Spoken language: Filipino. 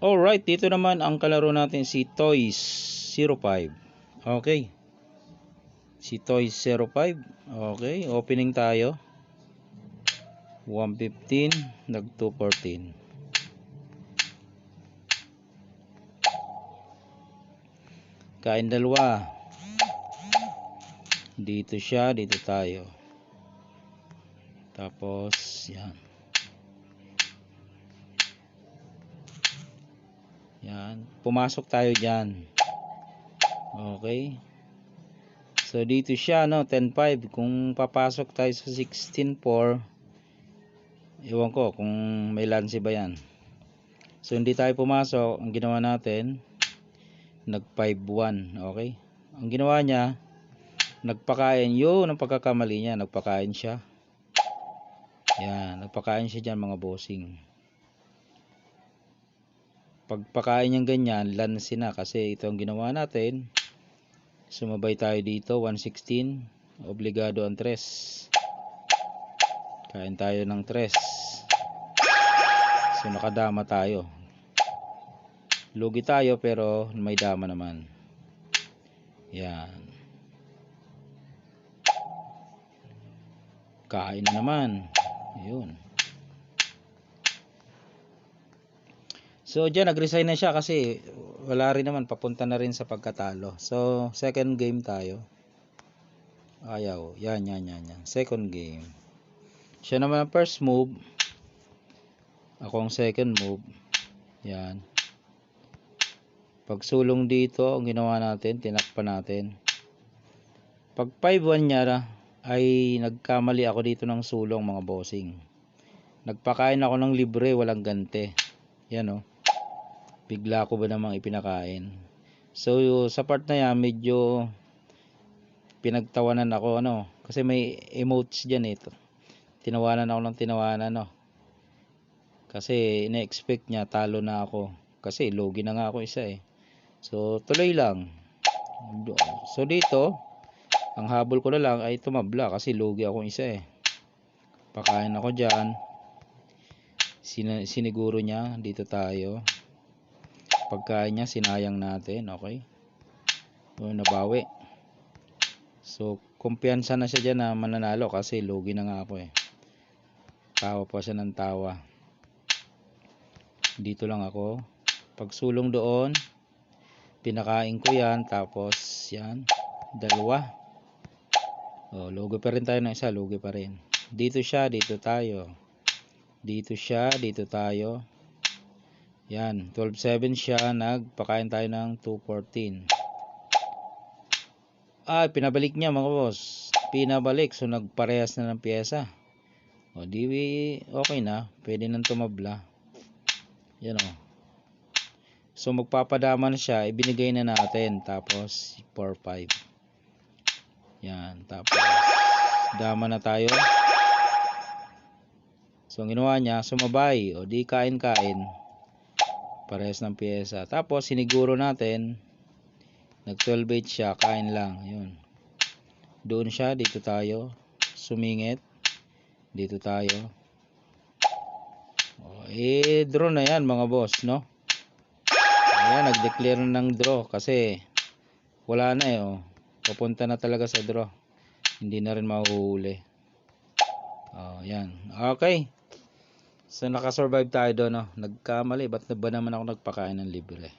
Alright, dito naman ang kalaro natin si Toys 05. Okay. Si Toys 05. Okay, opening tayo. 115, nag 214. Kain dalawa. Dito siya, dito tayo. Tapos, yan. Yan. Pumasok tayo dyan. Okay. So, dito siya, no? 10.5. Kung papasok tayo sa 16.4, ewan ko kung may lance ba yan. So, hindi tayo pumasok. Ang ginawa natin, nag 5.1. Okay. Ang ginawa niya, nagpakain. Yun ang pagkakamali niya. Nagpakain siya. Yan. Nagpakain siya dyan, mga bossing pagpakain niyang ganyan, lansi na kasi ito ang ginawa natin. Sumabay tayo dito, 116. Obligado ang tres. Kain tayo ng tres. So nakadama tayo. Lugi tayo pero may dama naman. Yan. Kain na naman. Ayun. So, dyan, nag-resign na siya kasi wala rin naman, papunta na rin sa pagkatalo. So, second game tayo. Ayaw. Yan, yan, yan, yan. Second game. Siya naman ang first move. Ako ang second move. Yan. Pagsulong dito, ang ginawa natin, tinakpan natin. Pag 5-1 niya, ay nagkamali ako dito ng sulong mga bossing. Nagpakain ako ng libre, walang gante. Yan o. Oh bigla ko ba namang ipinakain? So sa part na yan medyo pinagtawanan ako ano kasi may emotes dyan eh tinawanan ako ng tinawanan no. Kasi ina-expect niya talo na ako. Kasi logi na nga ako isa eh. So tuloy lang. So dito ang habol ko na lang ay tumabla kasi logi ako isa eh. Pakain ako dyan. Sin siniguro niya dito tayo pagkain niya sinayang natin okay? So, nabawi. So kumpiyansa na siya dyan na mananalo kasi lugi na nga ako eh. Tawa pa siya ng tawa. Dito lang ako. Pagsulong doon pinakain ko yan tapos yan dalawa. Oh, lugi pa rin tayo ng isa lugi pa rin. Dito siya dito tayo. Dito siya dito tayo yan, 12.7 siya, nagpakain tayo ng 2.14. Ah, pinabalik niya mga boss. Pinabalik, so nagparehas na ng pyesa. O, di okay na. Pwede nang tumabla. Yan o. So, magpapadama na siya. Ibinigay na natin. Tapos, 4.5. Yan, tapos, dama na tayo. So, ang ginawa niya, sumabay. O, di kain-kain parehas ng pyesa. Tapos siniguro natin nag 12 8 siya kain lang yun. Doon siya dito tayo sumingit dito tayo. Oh, eh draw na yan mga boss no? Ayan nag declare na ng draw kasi wala na eh oh. papunta na talaga sa draw. Hindi na rin mahuhuli oh yan. Okay So nakasurvive tayo doon, no? Nagkamali, ba't na ba naman ako nagpakain ng libre?